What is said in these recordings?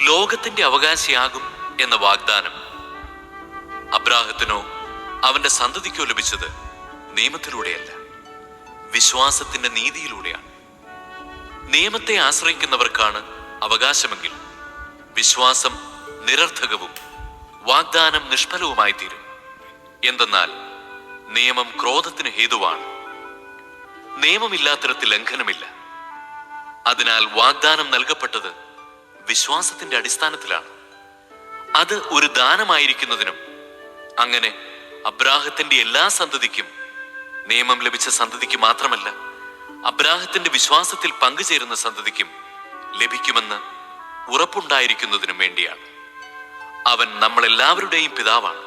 ലോകത്തിന്റെ അവകാശിയാകും എന്ന വാഗ്ദാനം അബ്രാഹത്തിനോ അവന്റെ സന്തതിക്കോ ലഭിച്ചത് നിയമത്തിലൂടെയല്ല വിശ്വാസത്തിന്റെ നീതിയിലൂടെയാണ്. നിയമത്തെ ആശ്രയിക്കുന്നവർക്കാണ് അവകാശമെങ്കിൽ വിശ്വാസം നിരർത്ഥകവും വാഗ്ദാനം നിഷ്ഫലവുമായി തീരും എന്തെന്നാൽ നിയമം ക്രോധത്തിന് ഹേതുവാണ്. നിയമമില്ലാത്തിടത്ത് ലംഘനമില്ല. അതിനാൽ വാഗ്ദാനം നൽകപ്പെട്ടത് വിശ്വാസത്തിന്റെ അടിസ്ഥാനത്തിലാണ്. അത് ഒരു ദാനമായിരിക്കുന്നതിനും അങ്ങനെ അബ്രാഹത്തിന്റെ എല്ലാ സന്തതിക്കും നിയമം ലഭിച്ച സന്തതിക്ക് മാത്രമല്ല അബ്രാഹത്തിന്റെ വിശ്വാസത്തിൽ പങ്കുചേരുന്ന സന്തതിക്കും ലഭിക്കുമെന്ന് ഉറപ്പുണ്ടായിരിക്കുന്നതിനും വേണ്ടിയാണ്. അവൻ നമ്മളെല്ലാവരുടെയും പിതാവാണ്.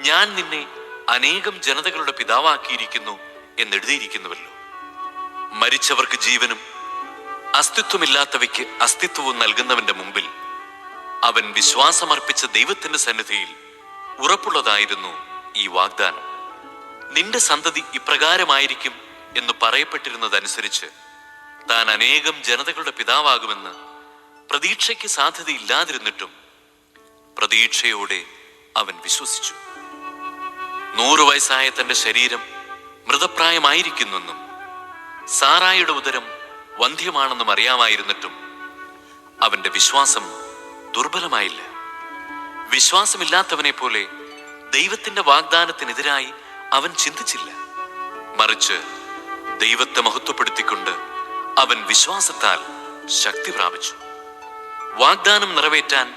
ഞാൻ നിന്നെ അനേകം ജനതകളുടെ പിതാവാക്കിയിരിക്കുന്നു എന്നെഴുതിയിരിക്കുന്നുവല്ലോ. മരിച്ചവർക്ക് ജീവനും അസ്തിത്വമില്ലാത്തവയ്ക്ക് അസ്തിത്വവും നൽകുന്നവന്റെ മുമ്പിൽ അവൻ വിശ്വാസമർപ്പിച്ച ദൈവത്തിന്റെ സന്നിധിയിൽ ഉറപ്പുള്ളതായിരുന്നു ഈ വാഗ്ദാനം. നിന്റെ സന്തതി ഇപ്രകാരമായിരിക്കും എന്ന് പറയപ്പെട്ടിരുന്നതനുസരിച്ച് താൻ അനേകം ജനതകളുടെ പിതാവാകുമെന്ന് പ്രതീക്ഷയ്ക്ക് സാധ്യതയില്ലാതിരുന്നിട്ടും പ്രതീക്ഷയോടെ അവൻ വിശ്വസിച്ചു. നൂറു വയസ്സായ തന്റെ ശരീരം മൃതപ്രായമായിരിക്കുന്നെന്നും സാറായുടെ ഉദരം വന്ധ്യമാണെന്നും അറിയാമായിരുന്നിട്ടും അവന്റെ വിശ്വാസം ദുർബലമായില്ല. വിശ്വാസമില്ലാത്തവനെ പോലെ ദൈവത്തിന്റെ വാഗ്ദാനത്തിനെതിരായി അവൻ ചിന്തിച്ചില്ല. മറിച്ച് ദൈവത്തെ മഹത്വപ്പെടുത്തിക്കൊണ്ട് അവൻ വിശ്വാസത്താൽ ശക്തി പ്രാപിച്ചു. വാഗ്ദാനം നിറവേറ്റാൻ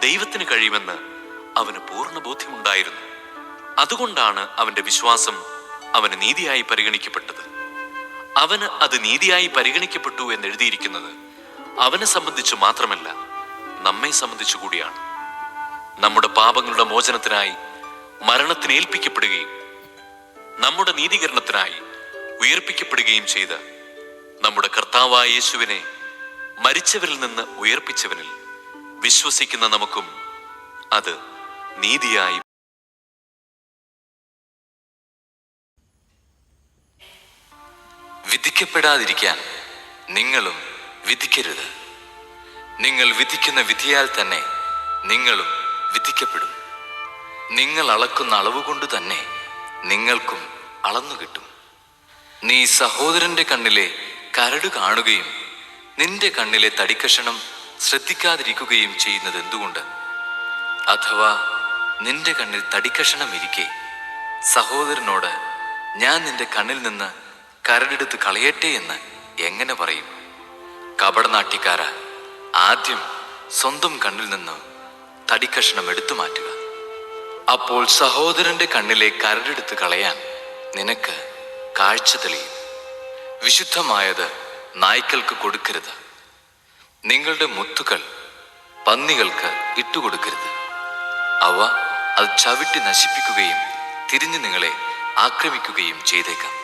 ദൈവത്തിന് കഴിയുമെന്ന് അവന് പൂർണ ബോധ്യമുണ്ടായിരുന്നു. അതുകൊണ്ടാണ് അവന്റെ വിശ്വാസം അവന് നീതിയായി പരിഗണിക്കപ്പെട്ടത്. അവന് അത് നീതിയായി പരിഗണിക്കപ്പെട്ടു എന്ന് എഴുതിയിരിക്കുന്നത് അവനെ സംബന്ധിച്ച് മാത്രമല്ല നമ്മെ സംബന്ധിച്ചു കൂടിയാണ്. നമ്മുടെ പാപങ്ങളുടെ മോചനത്തിനായി മരണത്തിന് ഏൽപ്പിക്കപ്പെടുകയും നമ്മുടെ നീതീകരണത്തിനായി ഉയർപ്പിക്കപ്പെടുകയും ചെയ്ത നമ്മുടെ കർത്താവായ യേശുവിനെ മരിച്ചവരിൽ നിന്ന് ഉയർപ്പിച്ചവനിൽ വിശ്വസിക്കുന്ന നമുക്കും അത് നീതിയായി വിധിക്കപ്പെടാതിരിക്കാൻ നിങ്ങളും വിധിക്കരുത്. നിങ്ങൾ വിധിക്കുന്ന വിധിയാൽ തന്നെ നിങ്ങളും വിധിക്കപ്പെടും. നിങ്ങൾ അളക്കുന്ന അളവ് കൊണ്ട് തന്നെ നിങ്ങൾക്കും അളന്നു കിട്ടും. നീ സഹോദരന്റെ കണ്ണിലെ കരട് കാണുകയും നിന്റെ കണ്ണിലെ തടിക്കഷണം ശ്രദ്ധിക്കാതിരിക്കുകയും ചെയ്യുന്നത് എന്തുകൊണ്ട്? അഥവാ നിന്റെ കണ്ണിൽ തടിക്കഷണം ഇരിക്കെ സഹോദരനോട് ഞാൻ നിന്റെ കണ്ണിൽ നിന്ന് കരടെടുത്ത് കളയട്ടെ എന്ന് എങ്ങനെ പറയും? കപടനാട്ടിക്കാര ആദ്യം സ്വന്തം കണ്ണിൽ നിന്ന് തടിക്കഷണം എടുത്തു മാറ്റുക. അപ്പോൾ സഹോദരന്റെ കണ്ണിലെ കരടെടുത്ത് കളയാൻ നിനക്ക് കാഴ്ച തെളിയും. വിശുദ്ധമായത് നായ്ക്കൾക്ക് കൊടുക്കരുത്. നിങ്ങളുടെ മുത്തുകൾ പന്നികൾക്ക് ഇട്ടുകൊടുക്കരുത് അവ അത് ചവിട്ടി നശിപ്പിക്കുകയും തിരിഞ്ഞു നിങ്ങളെ ആക്രമിക്കുകയും ചെയ്തേക്കാം.